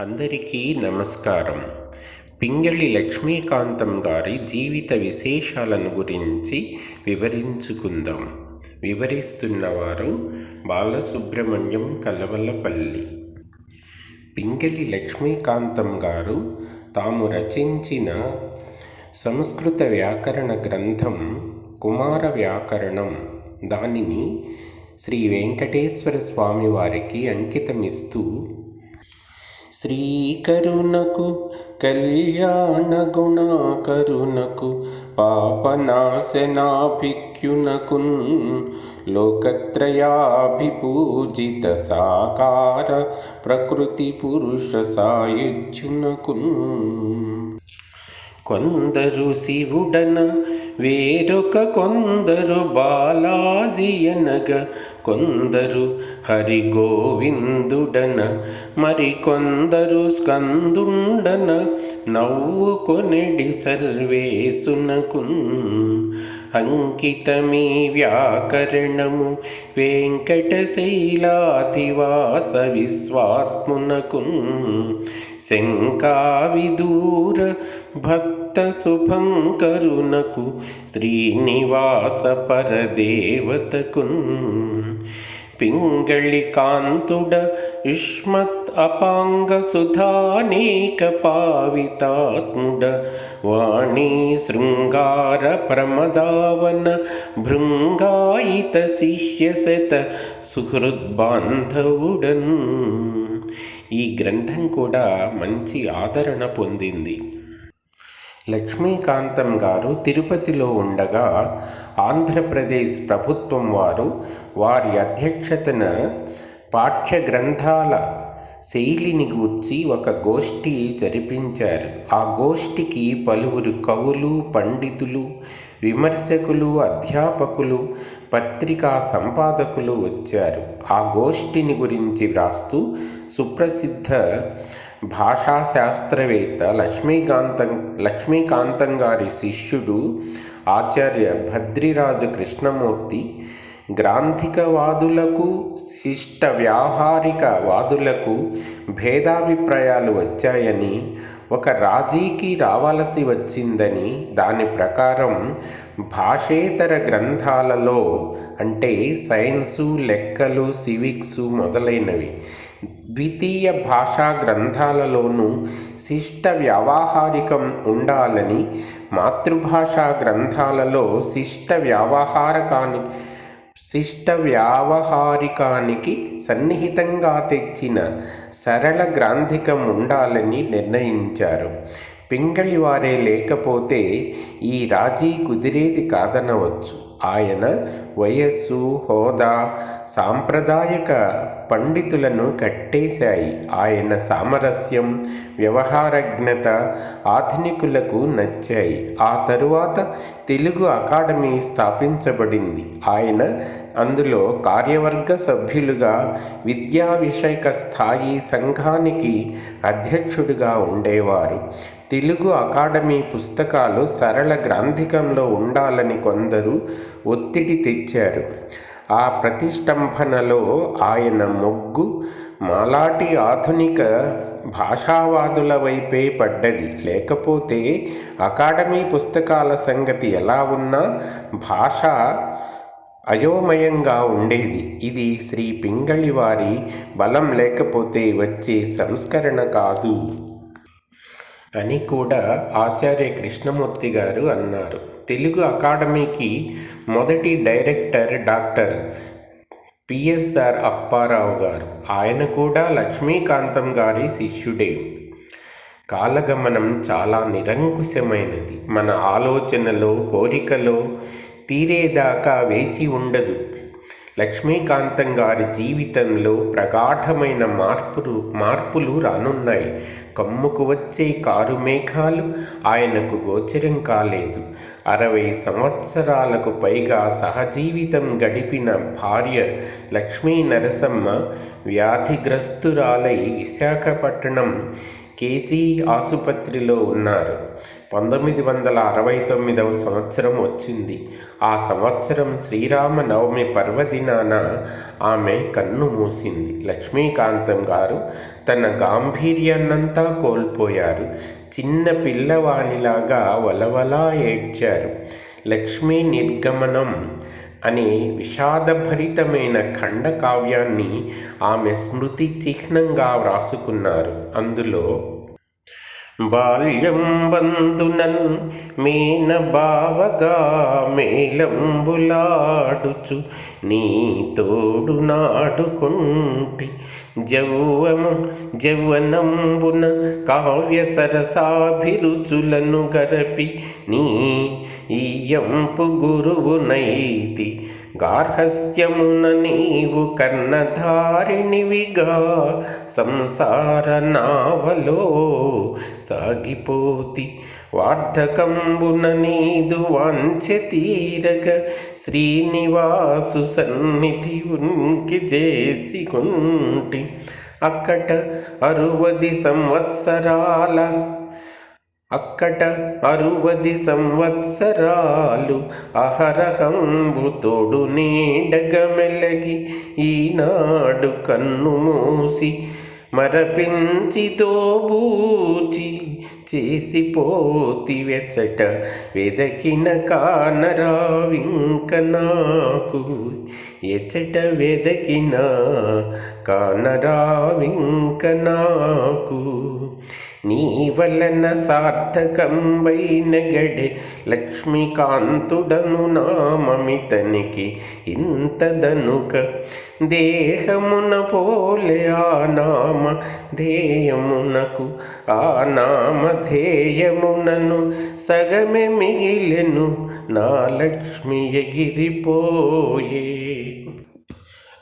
అందరికీ నమస్కారం. పింగళి లక్ష్మీకాంతం గారి జీవిత విశేషాలను గురించి వివరించుకుందాం. వివరిస్తున్నవారు బాలసుబ్రహ్మణ్యం కలవలపల్లి. పింగళి లక్ష్మీకాంతం గారు తాము రచించిన సంస్కృత వ్యాకరణ గ్రంథం కుమార వ్యాకరణం దానిని శ్రీ వెంకటేశ్వర స్వామి వారికి అంకితమిస్తూ శ్రీకరుణకు కళ్యాణ గుణాకరుణకు పాపనాశనాభిక్యునకు లోకత్రయాభిపూజిత సాకార ప్రకృతి పురుష సాయుజ్యునకు కొందరు శివుడన వేరొక కొందరు బాలాజీ అనగా కొందరు హరి గోవిందుడన మరి కొందరు స్కందుండన నవ్వుకొనెడి సర్వేసునకు అంకితమీ వ్యాకరణము వెంకటశైలాతివాస విశ్వాత్మునకు శంకావిదూర భక్త శుభంకరునకు శ్రీనివాస పరదేవతకు పింగళి కాంతుడ యుష్మత్ అపాంగ సుధానేక పావితాత్ముడ వాణీ శృంగార ప్రమదావన భృంగాయిత శిష్యశత సుహృద్బాంధవుడన్ ఈ గ్రంథం కూడా మంచి ఆదరణ పొందింది. లక్ష్మీకాంతం గారు తిరుపతిలో ఉండగా ఆంధ్రప్రదేశ్ ప్రభుత్వం వారు వారి అధ్యక్షతన పాఠ్య గ్రంథాల శైలిని గూర్చి ఒక గోష్ఠి జరిపించారు. ఆ గోష్ఠికి పలువురు కవులు పండితులు విమర్శకులు అధ్యాపకులు పత్రికా సంపాదకులు వచ్చారు. ఆ గోష్ఠిని గురించి వ్రాస్తూ సుప్రసిద్ధ భాషాశాస్త్రవేత్త లక్ష్మీకాంతం లక్ష్మీకాంతం గారి శిష్యుడు ఆచార్య భద్రిరాజు కృష్ణమూర్తి గ్రాంధికవాదులకు శిష్ట వ్యావహారిక వాదులకు భేదాభిప్రాయాలు వచ్చాయని ఒక రాజీకి రావలసి వచ్చిందని దాని ప్రకారం భాషేతర గ్రంథాలలో అంటే సైన్సు లెక్కలు సివిక్సు మొదలైనవి. ద్వితీయ భాషా గ్రంథాలలోనూ శిష్ట వ్యావహారికం ఉండాలని మాతృభాషా గ్రంథాలలో శిష్ట వ్యావహారకాని శిష్ట వ్యావహారికానికి సన్నిహితంగా తెచ్చిన సరళ గ్రాంధికం ఉండాలని నిర్ణయించారు. పింగళి వారే లేకపోతే ఈ రాజీ కుదిరేది కాదనవచ్చు. ఆయన వయస్సు హోదా సాంప్రదాయక పండితులను కట్టేశాయి. ఆయన సామరస్యం వ్యవహారజ్ఞత ఆధునికులకు నచ్చాయి. ఆ తరువాత తెలుగు అకాడమీ స్థాపించబడింది. ఆయన అందులో కార్యవర్గ సభ్యులుగా విద్యా విషయక స్థాయి సంఘానికి అధ్యక్షుడిగా ఉండేవారు. తెలుగు అకాడమీ పుస్తకాలు సరళ గ్రాంధికంలో ఉండాలని కొందరు ఒత్తిడి తెచ్చారు. ఆ ప్రతిష్టంభనలో ఆయన మొగ్గు మాలాటి ఆధునిక భాషావాదుల వైపే పడ్డది. లేకపోతే అకాడమీ పుస్తకాల సంగతి ఎలా ఉన్నా భాష అయోమయంగా ఉండేది. ఇది శ్రీ పింగళి వారి బలం లేకపోతే వచ్చే సంస్కరణ కాదు. అని కూడా ఆచార్య కృష్ణమూర్తి గారు అన్నారు. తెలుగు అకాడమీకి మొదటి డైరెక్టర్ డాక్టర్ పిఎస్ఆర్ అప్పారావు గారు. ఆయన కూడా లక్ష్మీకాంతం గారి శిష్యుడే. కాలగమనం చాలా నిరంకుశమైనది. మన ఆలోచనలో కోరికలో తీరేదాకా వేచి ఉండదు. లక్ష్మీకాంతం గారి జీవితంలో ప్రగాఢమైన మార్పులు మార్పులు రానున్నాయి. కమ్ముకు వచ్చే కారు మేఘాలు ఆయనకు గోచరం కాలేదు. అరవై సంవత్సరాలకు పైగా సహజీవితం గడిపిన భార్య లక్ష్మీ నరసమ్మ వ్యాధిగ్రస్తురాలై విశాఖపట్నం కేజీ ఆసుపత్రిలో ఉన్నారు. పంతొమ్మిది వందల అరవై తొమ్మిదవ సంవత్సరం వచ్చింది. ఆ సంవత్సరం శ్రీరామ నవమి పర్వదినాన ఆమె కన్ను మూసింది. లక్ష్మీకాంతం గారు తన గాంభీర్యాన్నంతా కోల్పోయారు. చిన్న పిల్లవాణిలాగా వలవలా ఏడ్చారు. లక్ష్మీ నిర్గమనం అనే విషాదభరితమైన ఖండకావ్యాన్ని ఆమె స్మృతి చిహ్నంగా వ్రాసుకున్నారు. అందులో బాల్యం బంధునన్ మీన బావగా మేలంబులాడుచు నీ తోడు నాడుకుంటి జవ్వము జవ్వనంబున కావ్య సరసాభిరుచులను గరపి నీ ఈయంపు గురువునైతి గార్హస్యమున నీవు కర్ణధారిణివిగా సంసార నావలో సాగిపోతి. వార్ధకంబున నీదు వాంఛ తీరగ శ్రీనివాసు సన్నిధి ఉనికి చేసి కుంటి అక్కట అరువది సంవత్సరాల అక్కట అరువది సంవత్సరాలు అహరహంబుతోడు నీడగమెలగి ఈనాడు కన్ను మూసి మరపించితో బూచి చేసిపోతి వెచ్చట వెదకిన కానరావింక నాకు ఎచ్చట వెదకిన కానరావింక నాకు నీ వలన సార్థకంబైన గడే లక్ష్మీకాంతుడను నామమితనికి ఇంతదనుక. దేహమున పోలే ఆ నామ ధ్యేయమునకు ఆ నామ ధేయమునను సగమే మిగిలెను నా లక్ష్మి ఎగిరిపోయే.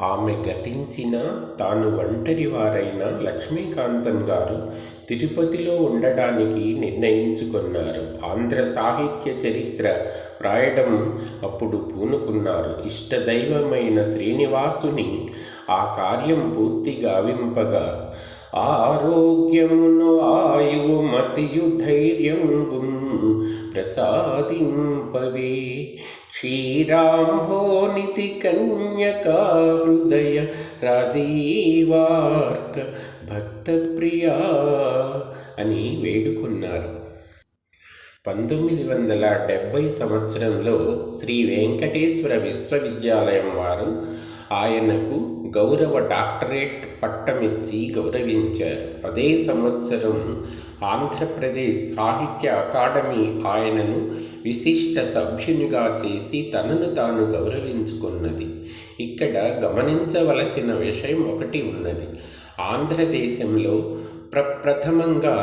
ఆమె గతించిన తాను ఒంటరి వారైన లక్ష్మీకాంతం గారు తిరుపతిలో ఉండడానికి నిర్ణయించుకున్నారు. ఆంధ్ర సాహిత్య చరిత్ర రాయడం అప్పుడు పూనుకున్నారు. ఇష్టదైవమైన శ్రీనివాసుని ఆ కార్యం పూర్తి గావింపగా ఆరోగ్యమును ఆయువు మతియు ధైర్యంబు ప్రసాదింపవే. క్షీరాంభోనితి కన్యకా హృదయ రాజీవార్క భక్తప్రియా అని వేడుకున్నారు. పంతొమ్మిది వందల డెబ్భై సంవత్సరంలో శ్రీ వెంకటేశ్వర విశ్వవిద్యాలయం వారు ఆయనకు గౌరవ డాక్టరేట్ పట్టమిచ్చి గౌరవించారు. అదే సంవత్సరం ఆంధ్రప్రదేశ్ సాహిత్య అకాడమీ ఆయనను విశిష్ట సభ్యునిగా చేసి తనను తాను గౌరవించుకున్నది. ఇక్కడ గమనించవలసిన విషయం ఒకటి ఉన్నది. ఆంధ్రదేశంలో ప్రప్రథమంగా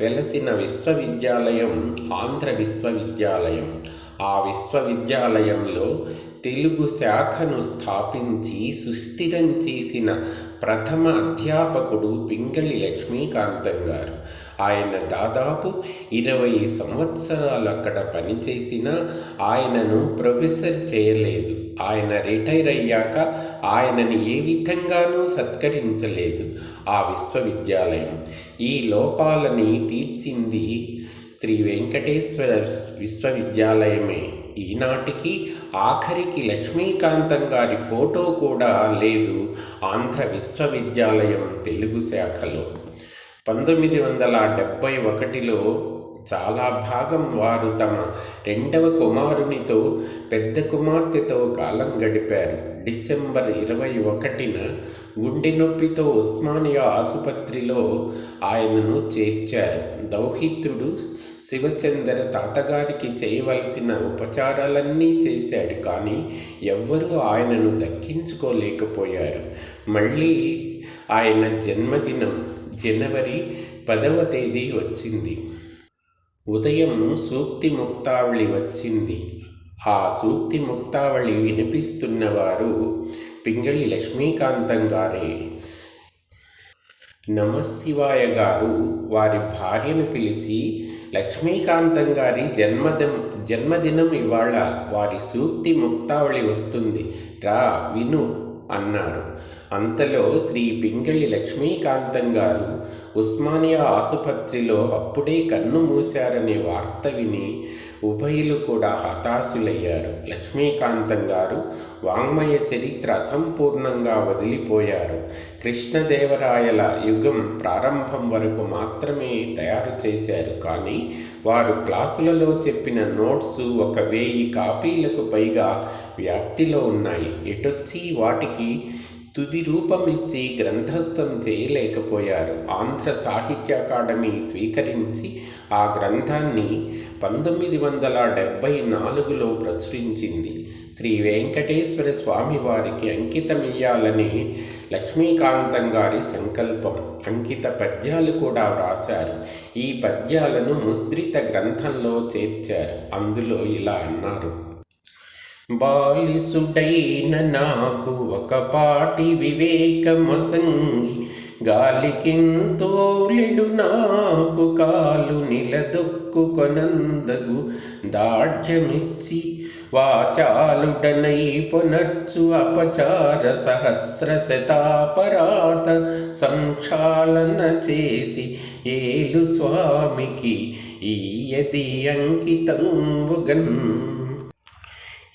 వెలసిన విశ్వవిద్యాలయం ఆంధ్ర విశ్వవిద్యాలయం. ఆ విశ్వవిద్యాలయంలో తెలుగు శాఖను స్థాపించి సుస్థిరం చేసిన ప్రథమ అధ్యాపకుడు పింగళి లక్ష్మీకాంతం గారు. ఆయన దాదాపు ఇరవై సంవత్సరాలు అక్కడ పనిచేసిన ఆయనను ప్రొఫెసర్ చేయలేదు. ఆయన రిటైర్ అయ్యాక ఆయనని ఏ విధంగానూ సత్కరించలేదు. ఆ విశ్వవిద్యాలయం ఈ లోపాలని తీర్చింది శ్రీ వెంకటేశ్వర విశ్వవిద్యాలయమే. ఈనాటికి ఆఖరికి లక్ష్మీకాంతం గారి ఫోటో కూడా లేదు ఆంధ్ర విశ్వవిద్యాలయం తెలుగు శాఖలో. పంతొమ్మిది వందల డెబ్భై ఒకటిలో చాలా భాగం వారు తమ రెండవ కుమారునితో పెద్ద కుమార్తెతో కాలం గడిపారు. డిసెంబర్ ఇరవై ఒకటిన గుండె నొప్పితో ఉస్మానియా ఆసుపత్రిలో ఆయనను చేర్చారు. దౌహిత్రుడు శివచందర్ తాతగారికి చేయవలసిన ఉపచారాలన్నీ చేశాడు. కానీ ఎవ్వరూ ఆయనను దక్కించుకోలేకపోయారు. మళ్ళీ ఆయన జన్మదినం జనవరి పదవ తేదీ వచ్చింది. ఉదయం సూక్తి ముక్తావళి వచ్చింది. ఆ సూక్తి ముక్తావళి వినిపిస్తున్నవారు పింగళి లక్ష్మీకాంతం గారే. నమశివాయ గారు వారి భార్యను పిలిచి లక్ష్మీకాంతం గారి జన్మదిన జన్మదినం ఇవాళ వారి సూక్తి ముక్తావళి వస్తుంది. రా విను అన్నారు అంతలో శ్రీ పింగళి లక్ష్మీకాంతం గారు ఉస్మానియా ఆసుపత్రిలో అప్పుడే కన్ను మూశారనే వార్త విని ఉభయులు కూడా హతాశులయ్యారు. లక్ష్మీకాంతం గారు వాంగ్మయ చరిత్ర అసంపూర్ణంగా వదిలిపోయారు. కృష్ణదేవరాయల యుగం ప్రారంభం వరకు మాత్రమే తయారు చేశారు. కానీ వారు క్లాసులలో చెప్పిన నోట్సు ఒక వెయ్యి కాపీలకు పైగా వ్యాప్తిలో ఉన్నాయి. ఎటొచ్చి వాటికి తుది రూపమిచ్చి గ్రంథస్థం చేయలేకపోయారు. ఆంధ్ర సాహిత్య అకాడమీ స్వీకరించి ఆ గ్రంథాన్ని పంతొమ్మిది వందల డెబ్భై నాలుగులో ప్రచురించింది. శ్రీ వెంకటేశ్వర స్వామి వారికి అంకితమియ్యాలని లక్ష్మీకాంతం గారి సంకల్పం. అంకిత పద్యాలు కూడా వ్రాశారు. ఈ పద్యాలను ముద్రిత గ్రంథంలో చేర్చారు. అందులో ఇలా అన్నారు. బాలిసుడైన నాకు ఒక పాటి వివేకమొసంగి గాలికింతోలెడు నాకు కాలు నిలదొక్కు కొనందగు దాఢ్యమిచ్చి వాచాలుడనై పొనచ్చు అపచార సహస్ర శతాపరాత సంక్షాళన చేసి ఏలు స్వామికి ఈయది అంకితంబుగన్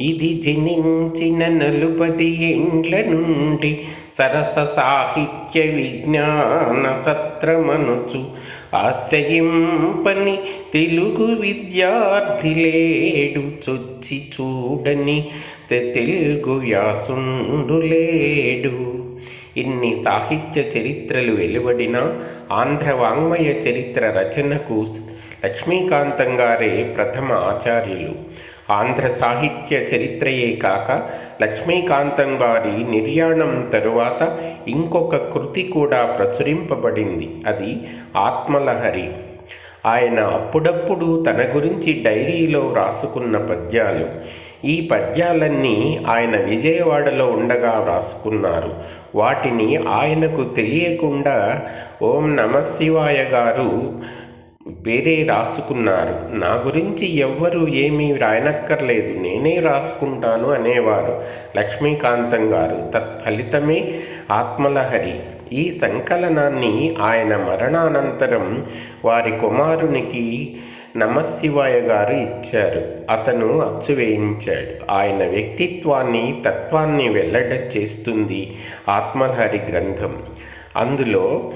ఇది జనించిన నలుపది ఎండ్ల నుండి సరస సాహిత్య విజ్ఞాన సత్రమనుచు ఆశ్రయింపని తెలుగు విద్యార్థి లేడు చొచ్చి చూడని తెలుగు వ్యాసుండులేడు ఇన్ని సాహిత్య చరిత్రలు వెలువడిన ఆంధ్ర వాంగ్మయ చరిత్ర రచనకు లక్ష్మీకాంతం గారే ప్రథమ ఆచార్యులు. ఆంధ్ర సాహిత్య చరిత్రయే కాక లక్ష్మీకాంతం గారి నిర్యాణం తరువాత ఇంకొక కృతి కూడా ప్రచురింపబడింది. అది ఆత్మలహరి. ఆయన అప్పుడప్పుడు తన గురించి డైరీలో వ్రాసుకున్న పద్యాలు. ఈ పద్యాలన్నీ ఆయన విజయవాడలో ఉండగా వ్రాసుకున్నారు వాటిని ఆయనకు తెలియకుండా ఓం నమశివాయ గారు వేరే రాసుకున్నారు. నా గురించి ఎవ్వరూ ఏమీ రాయనక్కర్లేదు. నేనే రాసుకుంటాను అనేవారు లక్ష్మీకాంతం గారు. తత్ఫలితమే ఆత్మలహరి. ఈ సంకలనాన్ని ఆయన మరణానంతరం వారి కుమారునికి నమశివాయ గారు ఇచ్చారు. అతను అచ్చు వేయించాడు. ఆయన వ్యక్తిత్వాన్ని తత్వాన్ని వెల్లడ చేస్తుంది ఆత్మలహరి గ్రంథం. అందులో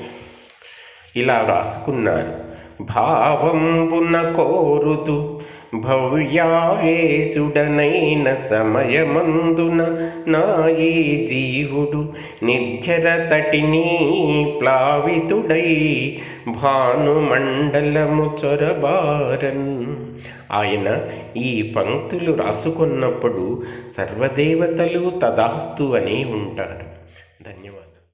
ఇలా రాసుకున్నారు. భావంబున కోరుతు భవ్యావేశుడనైన సమయమందున నాయీ జీవుడు నిర్జర తటిని ప్లావితుడై భానుమండలము చొరబారన్. ఆయన ఈ పంక్తులు రాసుకున్నప్పుడు సర్వదేవతలు తదాస్తు అని ఉంటారు. ధన్యవాదాలు.